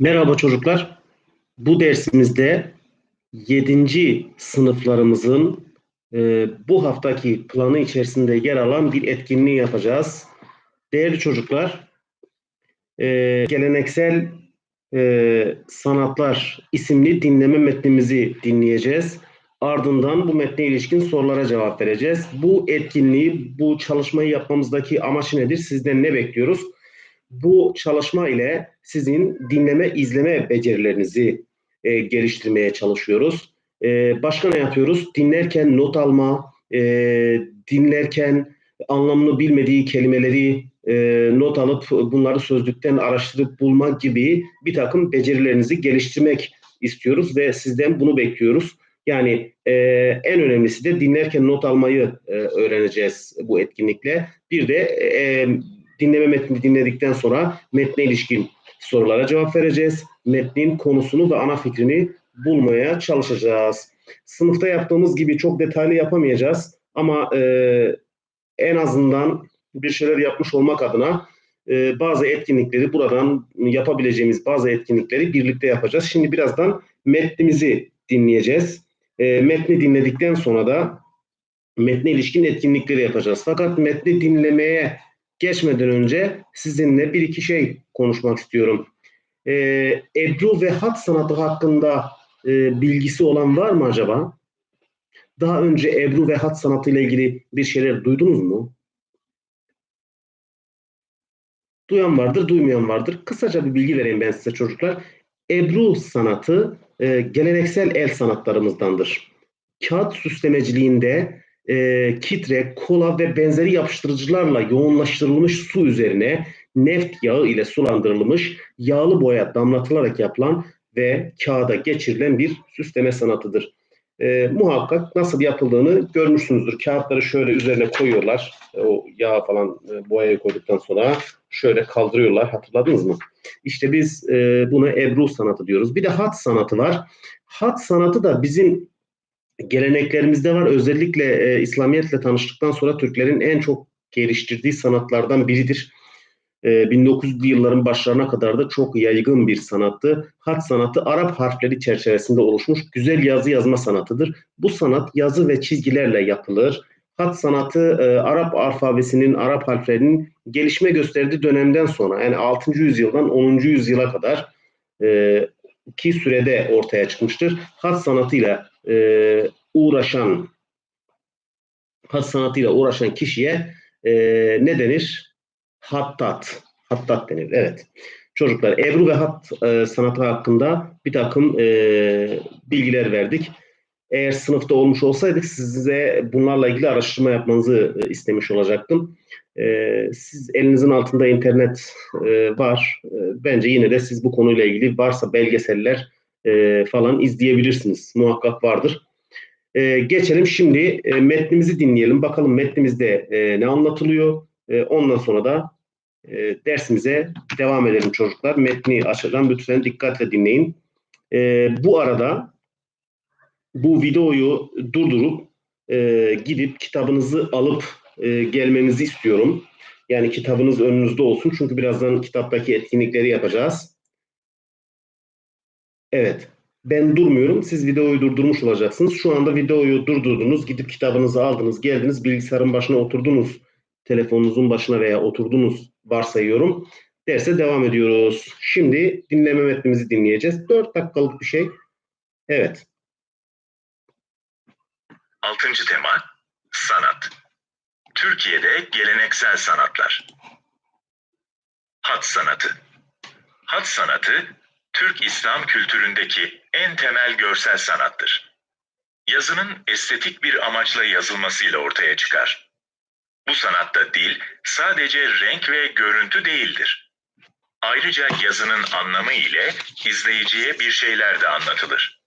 Merhaba çocuklar. Bu dersimizde 7. sınıflarımızın e, bu haftaki planı içerisinde yer alan bir etkinliği yapacağız. Değerli çocuklar, e, geleneksel e, sanatlar isimli dinleme metnimizi dinleyeceğiz. Ardından bu metne ilişkin sorulara cevap vereceğiz. Bu etkinliği, bu çalışmayı yapmamızdaki amacı nedir? Sizden ne bekliyoruz? Bu çalışma ile sizin dinleme, izleme becerilerinizi e, geliştirmeye çalışıyoruz. E, başka ne yapıyoruz? Dinlerken not alma, e, dinlerken anlamını bilmediği kelimeleri e, not alıp bunları sözlükten araştırıp bulmak gibi bir takım becerilerinizi geliştirmek istiyoruz ve sizden bunu bekliyoruz. Yani e, en önemlisi de dinlerken not almayı e, öğreneceğiz bu etkinlikle. Bir de e, dinleme metnini dinledikten sonra metne ilişkin sorulara cevap vereceğiz. Metnin konusunu ve ana fikrini bulmaya çalışacağız. Sınıfta yaptığımız gibi çok detaylı yapamayacağız ama e, en azından bir şeyler yapmış olmak adına e, bazı etkinlikleri buradan yapabileceğimiz bazı etkinlikleri birlikte yapacağız. Şimdi birazdan metnimizi dinleyeceğiz. E, metni dinledikten sonra da metne ilişkin etkinlikleri yapacağız. Fakat metni dinlemeye geçmeden önce sizinle bir iki şey konuşmak istiyorum. Ee, Ebru ve hat sanatı hakkında e, bilgisi olan var mı acaba? Daha önce Ebru ve hat sanatı ile ilgili bir şeyler duydunuz mu? Duyan vardır, duymayan vardır. Kısaca bir bilgi vereyim ben size çocuklar. Ebru sanatı e, geleneksel el sanatlarımızdandır. Kağıt süslemeciliğinde e, kitre, kola ve benzeri yapıştırıcılarla yoğunlaştırılmış su üzerine neft yağı ile sulandırılmış yağlı boya damlatılarak yapılan ve kağıda geçirilen bir süsleme sanatıdır. E, muhakkak nasıl yapıldığını görmüşsünüzdür. Kağıtları şöyle üzerine koyuyorlar. E, o yağ falan e, boyayı koyduktan sonra şöyle kaldırıyorlar. Hatırladınız mı? İşte biz e, buna Ebru sanatı diyoruz. Bir de hat sanatı var. Hat sanatı da bizim geleneklerimizde var. Özellikle e, İslamiyetle tanıştıktan sonra Türklerin en çok geliştirdiği sanatlardan biridir. E, 1900'lü yılların başlarına kadar da çok yaygın bir sanattı. Hat sanatı Arap harfleri çerçevesinde oluşmuş güzel yazı yazma sanatıdır. Bu sanat yazı ve çizgilerle yapılır. Hat sanatı e, Arap alfabesinin, Arap harflerinin gelişme gösterdiği dönemden sonra yani 6. yüzyıldan 10. yüzyıla kadar e, ki sürede ortaya çıkmıştır. Hat sanatıyla e, uğraşan hat sanatıyla uğraşan kişiye e, ne denir? Hattat. Hattat denir. Evet. Çocuklar Ebru ve Hat e, sanatı hakkında bir takım e, bilgiler verdik. Eğer sınıfta olmuş olsaydık size bunlarla ilgili araştırma yapmanızı e, istemiş olacaktım. E, siz elinizin altında internet e, var. E, bence yine de siz bu konuyla ilgili varsa belgeseller e, falan izleyebilirsiniz. Muhakkak vardır. E, geçelim şimdi e, metnimizi dinleyelim. Bakalım metnimizde e, ne anlatılıyor. E, ondan sonra da e, dersimize devam edelim çocuklar. Metni açacağım. Lütfen dikkatle dinleyin. E, bu arada bu videoyu durdurup e, gidip kitabınızı alıp e, gelmenizi istiyorum. Yani kitabınız önünüzde olsun. Çünkü birazdan kitaptaki etkinlikleri yapacağız. Evet. Ben durmuyorum. Siz videoyu durdurmuş olacaksınız. Şu anda videoyu durdurdunuz. Gidip kitabınızı aldınız, geldiniz, bilgisayarın başına oturdunuz. Telefonunuzun başına veya oturdunuz varsayıyorum. Derse devam ediyoruz. Şimdi dinleme metnimizi dinleyeceğiz. 4 dakikalık bir şey. Evet. Altıncı tema sanat. Türkiye'de geleneksel sanatlar. Hat sanatı. Hat sanatı Türk İslam kültüründeki en temel görsel sanattır. Yazının estetik bir amaçla yazılmasıyla ortaya çıkar. Bu sanatta dil sadece renk ve görüntü değildir. Ayrıca yazının anlamı ile izleyiciye bir şeyler de anlatılır.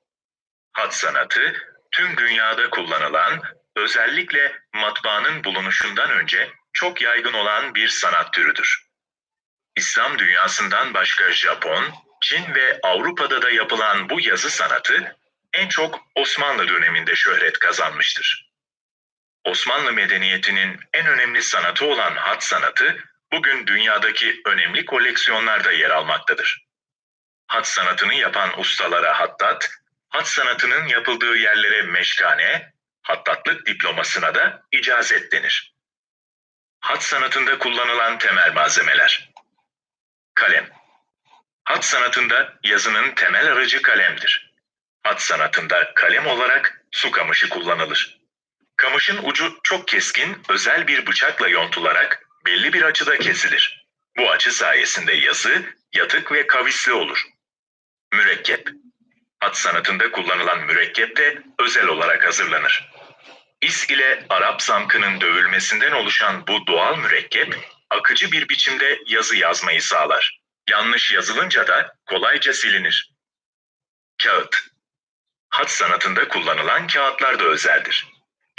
Hat sanatı tüm dünyada kullanılan, özellikle matbaanın bulunuşundan önce çok yaygın olan bir sanat türüdür. İslam dünyasından başka Japon, Çin ve Avrupa'da da yapılan bu yazı sanatı en çok Osmanlı döneminde şöhret kazanmıştır. Osmanlı medeniyetinin en önemli sanatı olan hat sanatı bugün dünyadaki önemli koleksiyonlarda yer almaktadır. Hat sanatını yapan ustalara hattat, hat sanatının yapıldığı yerlere meşkane, hattatlık diplomasına da icazet denir. Hat sanatında kullanılan temel malzemeler. Kalem. Hat sanatında yazının temel aracı kalemdir. Hat sanatında kalem olarak su kamışı kullanılır. Kamışın ucu çok keskin, özel bir bıçakla yontularak belli bir açıda kesilir. Bu açı sayesinde yazı yatık ve kavisli olur. Mürekkep. Hat sanatında kullanılan mürekkep de özel olarak hazırlanır. İs ile Arap zamkının dövülmesinden oluşan bu doğal mürekkep, akıcı bir biçimde yazı yazmayı sağlar. Yanlış yazılınca da kolayca silinir. Kağıt. Hat sanatında kullanılan kağıtlar da özeldir.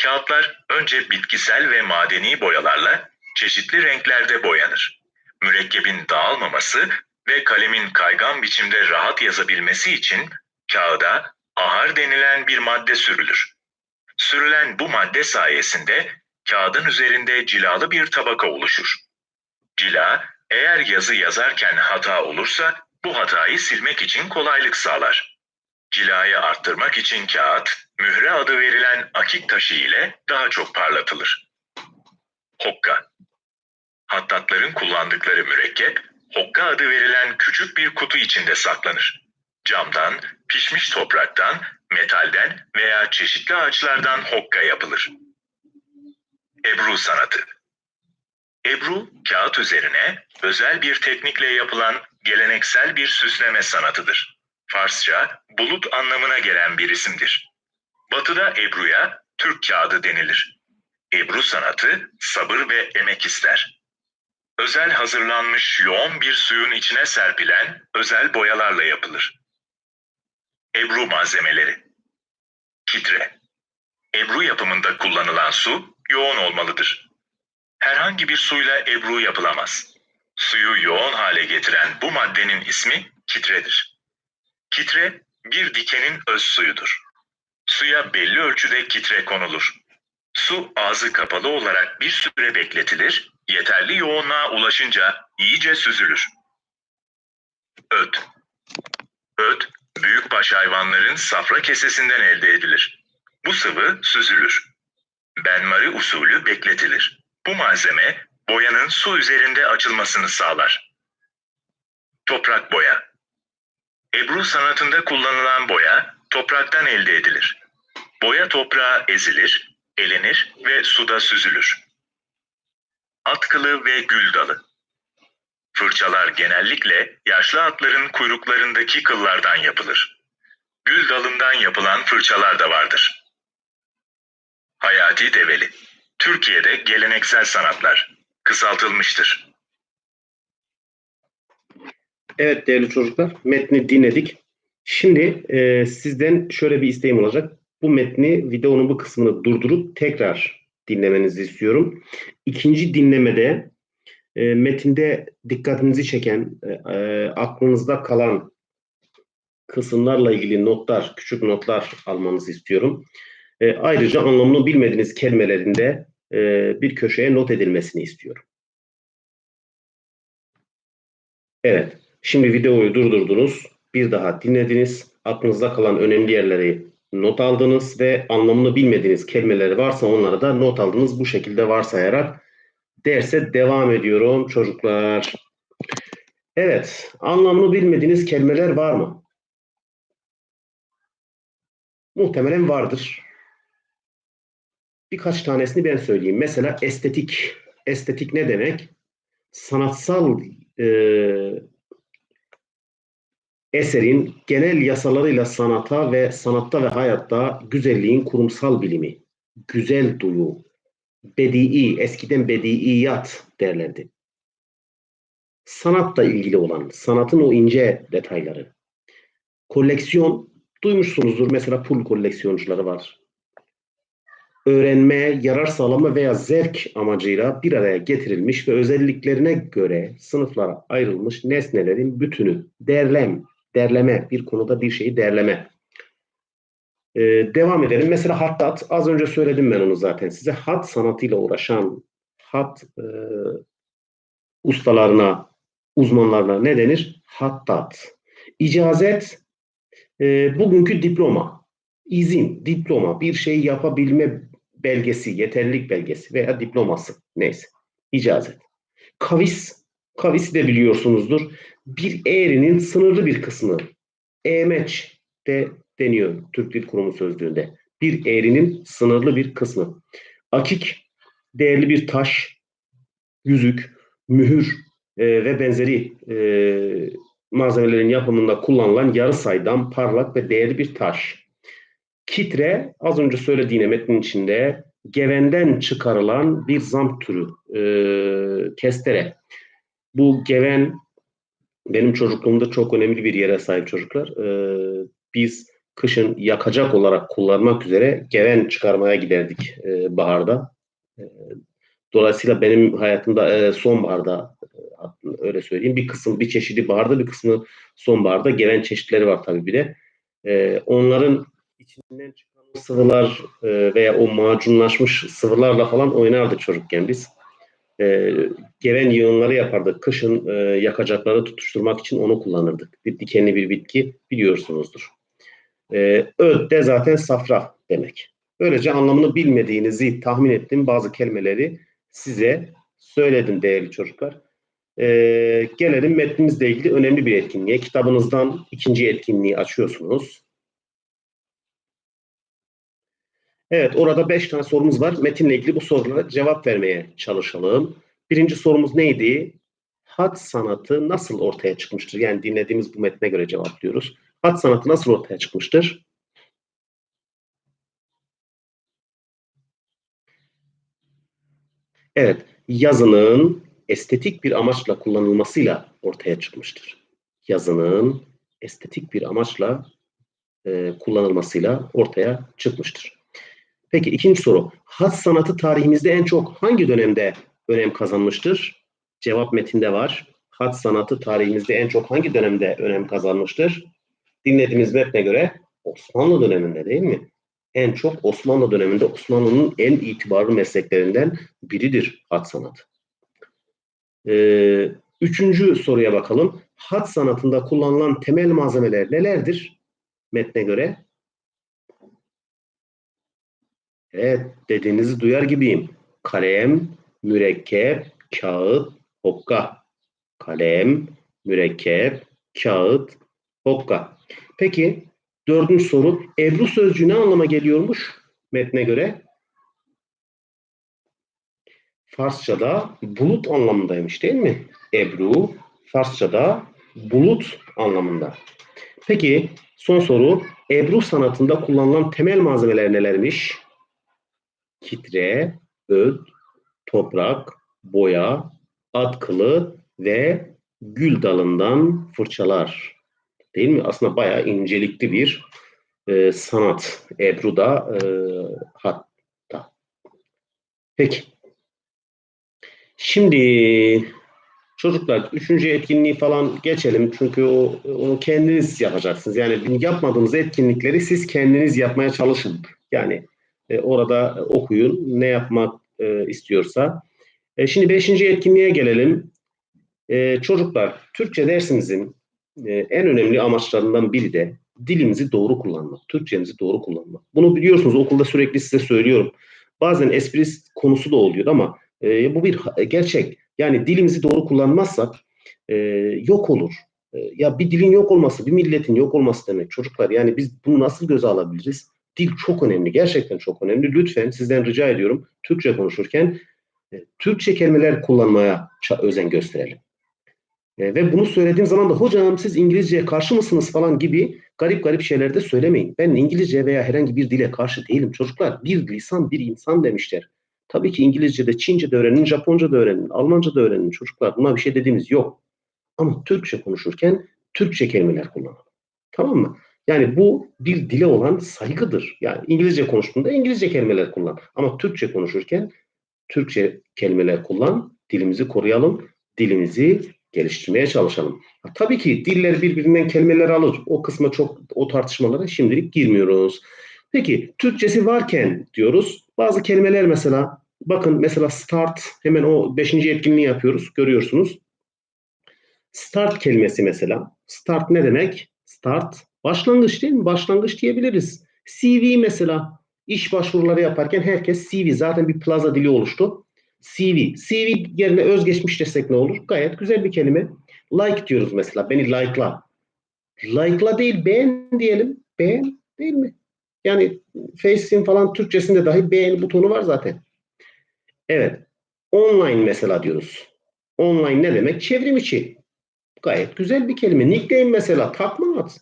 Kağıtlar önce bitkisel ve madeni boyalarla çeşitli renklerde boyanır. Mürekkebin dağılmaması ve kalemin kaygan biçimde rahat yazabilmesi için kağıda ahar denilen bir madde sürülür. Sürülen bu madde sayesinde kağıdın üzerinde cilalı bir tabaka oluşur. Cila, eğer yazı yazarken hata olursa bu hatayı silmek için kolaylık sağlar. Cilayı arttırmak için kağıt, mühre adı verilen akik taşı ile daha çok parlatılır. Hokka Hattatların kullandıkları mürekkep, hokka adı verilen küçük bir kutu içinde saklanır. Camdan, pişmiş topraktan, metalden veya çeşitli ağaçlardan hokka yapılır. Ebru sanatı Ebru, kağıt üzerine özel bir teknikle yapılan geleneksel bir süsleme sanatıdır. Farsça, bulut anlamına gelen bir isimdir. Batıda Ebru'ya Türk kağıdı denilir. Ebru sanatı sabır ve emek ister. Özel hazırlanmış yoğun bir suyun içine serpilen özel boyalarla yapılır. Ebru malzemeleri Kitre Ebru yapımında kullanılan su yoğun olmalıdır. Herhangi bir suyla ebru yapılamaz. Suyu yoğun hale getiren bu maddenin ismi kitredir. Kitre bir dikenin öz suyudur. Suya belli ölçüde kitre konulur. Su ağzı kapalı olarak bir süre bekletilir, yeterli yoğunluğa ulaşınca iyice süzülür. Öt Öt, büyükbaş hayvanların safra kesesinden elde edilir. Bu sıvı süzülür. Benmari usulü bekletilir. Bu malzeme boyanın su üzerinde açılmasını sağlar. Toprak boya Ebru sanatında kullanılan boya topraktan elde edilir. Boya toprağa ezilir, elenir ve suda süzülür. Atkılı ve gül dalı Fırçalar genellikle yaşlı atların kuyruklarındaki kıllardan yapılır. Gül dalından yapılan fırçalar da vardır. Hayati Develi Türkiye'de geleneksel sanatlar kısaltılmıştır. Evet değerli çocuklar, metni dinledik. Şimdi e, sizden şöyle bir isteğim olacak. Bu metni, videonun bu kısmını durdurup tekrar dinlemenizi istiyorum. İkinci dinlemede e, metinde dikkatinizi çeken, e, e, aklınızda kalan kısımlarla ilgili notlar, küçük notlar almanızı istiyorum. E, ayrıca anlamını bilmediğiniz kelimelerinde e, bir köşeye not edilmesini istiyorum. Evet, şimdi videoyu durdurdunuz, bir daha dinlediniz, aklınızda kalan önemli yerleri not aldınız ve anlamını bilmediğiniz kelimeleri varsa onları da not aldınız. Bu şekilde varsayarak derse devam ediyorum çocuklar. Evet, anlamını bilmediğiniz kelimeler var mı? Muhtemelen vardır. Birkaç tanesini ben söyleyeyim. Mesela estetik. Estetik ne demek? Sanatsal e, eserin genel yasalarıyla sanata ve sanatta ve hayatta güzelliğin kurumsal bilimi, güzel duyu, bedii, eskiden bediiyat derlerdi. Sanatla ilgili olan, sanatın o ince detayları. Koleksiyon, duymuşsunuzdur mesela pul koleksiyoncuları var. Öğrenme, yarar sağlama veya zevk amacıyla bir araya getirilmiş ve özelliklerine göre sınıflara ayrılmış nesnelerin bütünü, derlem, derleme, bir konuda bir şeyi derleme. Ee, devam edelim. Mesela hattat, az önce söyledim ben onu zaten size. Hat sanatıyla uğraşan hat e, ustalarına, uzmanlarına ne denir? Hattat. İcazet e, bugünkü diploma, izin, diploma, bir şey yapabilme belgesi, yeterlilik belgesi veya diploması neyse. İcazet. Kavis, kavis de biliyorsunuzdur. Bir eğrinin sınırlı bir kısmı. Emeç de deniyor Türk Dil Kurumu sözlüğünde. Bir eğrinin sınırlı bir kısmı. Akik, değerli bir taş, yüzük, mühür e, ve benzeri e, malzemelerin yapımında kullanılan yarı saydam, parlak ve değerli bir taş. Kitre, az önce söylediğine metnin içinde gevenden çıkarılan bir zam türü, e, kestere. Bu geven benim çocukluğumda çok önemli bir yere sahip çocuklar. E, biz kışın yakacak olarak kullanmak üzere geven çıkarmaya giderdik e, baharda. E, dolayısıyla benim hayatımda e, sonbaharda e, öyle söyleyeyim bir kısım bir çeşidi baharda bir kısmı sonbaharda geven çeşitleri var tabii bir de. E, onların içinden çıkan sıvılar e, veya o macunlaşmış sıvılarla falan oynardık çocukken biz. E, geven yığınları yapardık. Kışın e, yakacakları tutuşturmak için onu kullanırdık. Bir dikenli bir bitki biliyorsunuzdur. E, de zaten safra demek. Böylece anlamını bilmediğinizi tahmin ettiğim bazı kelimeleri size söyledim değerli çocuklar. Ee, gelelim metnimizle ilgili önemli bir etkinliğe. Kitabınızdan ikinci etkinliği açıyorsunuz. Evet, orada beş tane sorumuz var. Metinle ilgili bu sorulara cevap vermeye çalışalım. Birinci sorumuz neydi? Hat sanatı nasıl ortaya çıkmıştır? Yani dinlediğimiz bu metne göre cevaplıyoruz. Hat sanatı nasıl ortaya çıkmıştır? Evet, yazının estetik bir amaçla kullanılmasıyla ortaya çıkmıştır. Yazının estetik bir amaçla e, kullanılmasıyla ortaya çıkmıştır. Peki ikinci soru. Hat sanatı tarihimizde en çok hangi dönemde önem kazanmıştır? Cevap metinde var. Hat sanatı tarihimizde en çok hangi dönemde önem kazanmıştır? Dinlediğimiz metne göre Osmanlı döneminde değil mi? En çok Osmanlı döneminde Osmanlı'nın en itibarlı mesleklerinden biridir hat sanatı. Ee, üçüncü soruya bakalım. Hat sanatında kullanılan temel malzemeler nelerdir? Metne göre. Evet, dediğinizi duyar gibiyim. Kalem, mürekkep, kağıt, hokka. Kalem, mürekkep, kağıt, hokka. Peki, dördüncü soru. Ebru sözcüğü ne anlama geliyormuş metne göre? Farsçada bulut anlamındaymış değil mi? Ebru, Farsçada bulut anlamında. Peki, son soru. Ebru sanatında kullanılan temel malzemeler nelermiş? kitre, öd, toprak, boya, at kılı ve gül dalından fırçalar. Değil mi? Aslında bayağı incelikli bir e, sanat. Ebru'da e, hatta. Peki. Şimdi çocuklar üçüncü etkinliği falan geçelim. Çünkü o, onu kendiniz yapacaksınız. Yani yapmadığınız etkinlikleri siz kendiniz yapmaya çalışın. Yani e, orada okuyun ne yapmak e, istiyorsa. E, şimdi beşinci etkinliğe gelelim. E, çocuklar, Türkçe dersimizin e, en önemli amaçlarından biri de dilimizi doğru kullanmak, Türkçemizi doğru kullanmak. Bunu biliyorsunuz okulda sürekli size söylüyorum. Bazen espri konusu da oluyor ama e, bu bir gerçek. Yani dilimizi doğru kullanmazsak e, yok olur. E, ya bir dilin yok olması, bir milletin yok olması demek çocuklar. Yani biz bunu nasıl göze alabiliriz? Dil çok önemli. Gerçekten çok önemli. Lütfen sizden rica ediyorum Türkçe konuşurken e, Türkçe kelimeler kullanmaya özen gösterelim. E, ve bunu söylediğim zaman da hocam siz İngilizceye karşı mısınız falan gibi garip garip şeyler de söylemeyin. Ben İngilizce veya herhangi bir dile karşı değilim çocuklar. Bir lisan bir insan demişler. Tabii ki İngilizce de, Çince de öğrenin, Japonca da öğrenin, Almanca da öğrenin çocuklar. Buna bir şey dediğimiz yok. Ama Türkçe konuşurken Türkçe kelimeler kullanalım. Tamam mı? Yani bu bir dile olan saygıdır. Yani İngilizce konuştuğunda İngilizce kelimeler kullan. Ama Türkçe konuşurken Türkçe kelimeler kullan. Dilimizi koruyalım. Dilimizi geliştirmeye çalışalım. Ha, tabii ki diller birbirinden kelimeler alır. O kısma çok o tartışmalara şimdilik girmiyoruz. Peki Türkçesi varken diyoruz. Bazı kelimeler mesela bakın mesela start hemen o beşinci etkinliği yapıyoruz. Görüyorsunuz. Start kelimesi mesela. Start ne demek? Start başlangıç değil mi? Başlangıç diyebiliriz. CV mesela. İş başvuruları yaparken herkes CV. Zaten bir plaza dili oluştu. CV. CV yerine özgeçmiş desek ne olur? Gayet güzel bir kelime. Like diyoruz mesela. Beni like'la. Like'la değil beğen diyelim. Beğen değil mi? Yani Face'in falan Türkçesinde dahi beğen butonu var zaten. Evet. Online mesela diyoruz. Online ne demek? Çevrim içi. Gayet güzel bir kelime. Nickname mesela. Takma at.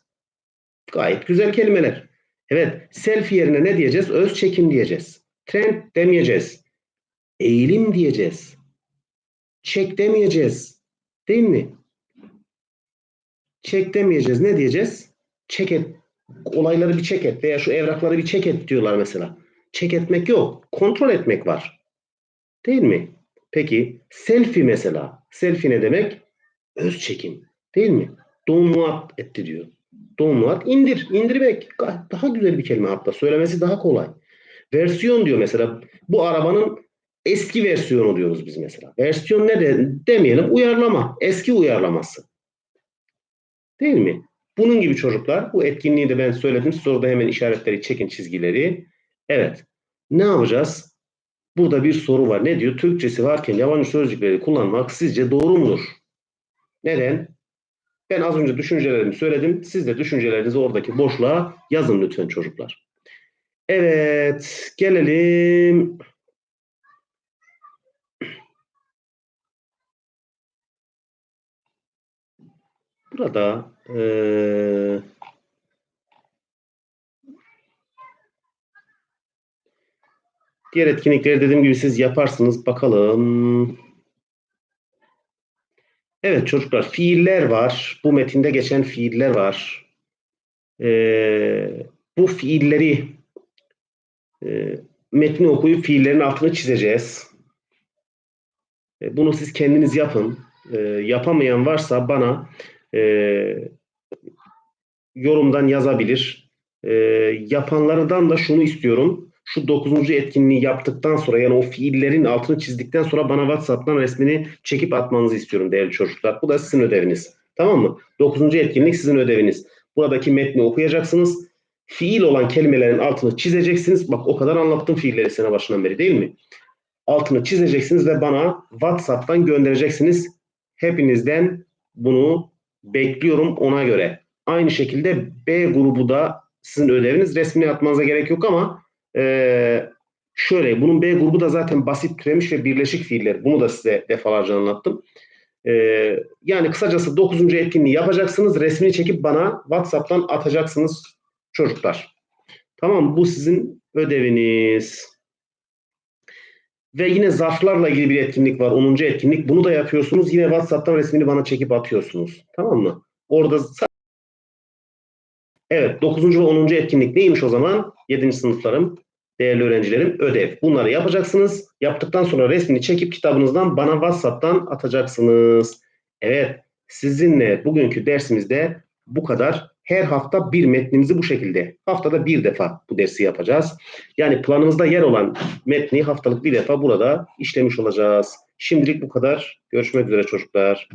Gayet güzel kelimeler. Evet. Selfie yerine ne diyeceğiz? Öz çekim diyeceğiz. Trend demeyeceğiz. Eğilim diyeceğiz. Çek demeyeceğiz. Değil mi? Çek demeyeceğiz. Ne diyeceğiz? Çek et. Olayları bir çek et veya şu evrakları bir çek et diyorlar mesela. Çek etmek yok. Kontrol etmek var. Değil mi? Peki selfie mesela. Selfie ne demek? Öz çekim. Değil mi? Download etti diyor. Download indir. indirmek. Daha güzel bir kelime hatta. Söylemesi daha kolay. Versiyon diyor mesela. Bu arabanın eski versiyonu diyoruz biz mesela. Versiyon ne de demeyelim uyarlama. Eski uyarlaması. Değil mi? Bunun gibi çocuklar bu etkinliği de ben söyledim. Soruda hemen işaretleri çekin çizgileri. Evet. Ne yapacağız? Burada bir soru var. Ne diyor? Türkçesi varken yabancı sözcükleri kullanmak sizce doğru mudur? Neden? Ben az önce düşüncelerimi söyledim. Siz de düşüncelerinizi oradaki boşluğa yazın lütfen çocuklar. Evet. Gelelim. Burada eee diğer etkinlikleri dediğim gibi siz yaparsınız. Bakalım. Evet çocuklar fiiller var. Bu metinde geçen fiiller var. Eee, bu fiilleri eee, metni okuyup fiillerin altını çizeceğiz. E, bunu siz kendiniz yapın. E, yapamayan varsa bana e, yorumdan yazabilir. E, yapanlardan da şunu istiyorum. Şu dokuzuncu etkinliği yaptıktan sonra yani o fiillerin altını çizdikten sonra bana WhatsApp'tan resmini çekip atmanızı istiyorum değerli çocuklar. Bu da sizin ödeviniz. Tamam mı? Dokuzuncu etkinlik sizin ödeviniz. Buradaki metni okuyacaksınız. Fiil olan kelimelerin altını çizeceksiniz. Bak o kadar anlattım fiilleri sene başından beri değil mi? Altını çizeceksiniz ve bana WhatsApp'tan göndereceksiniz. Hepinizden bunu bekliyorum ona göre. Aynı şekilde B grubu da sizin ödeviniz. Resmini atmanıza gerek yok ama eee, şöyle bunun B grubu da zaten basit türemiş ve birleşik fiiller. Bunu da size defalarca anlattım. Eee, yani kısacası 9. etkinliği yapacaksınız. Resmini çekip bana WhatsApp'tan atacaksınız çocuklar. Tamam bu sizin ödeviniz. Ve yine zarflarla ilgili bir etkinlik var. 10. etkinlik. Bunu da yapıyorsunuz. Yine WhatsApp'tan resmini bana çekip atıyorsunuz. Tamam mı? Orada Evet 9. ve 10. etkinlik neymiş o zaman? 7. sınıflarım, değerli öğrencilerim ödev. Bunları yapacaksınız. Yaptıktan sonra resmini çekip kitabınızdan bana WhatsApp'tan atacaksınız. Evet sizinle bugünkü dersimizde bu kadar. Her hafta bir metnimizi bu şekilde. Haftada bir defa bu dersi yapacağız. Yani planımızda yer olan metni haftalık bir defa burada işlemiş olacağız. Şimdilik bu kadar. Görüşmek üzere çocuklar.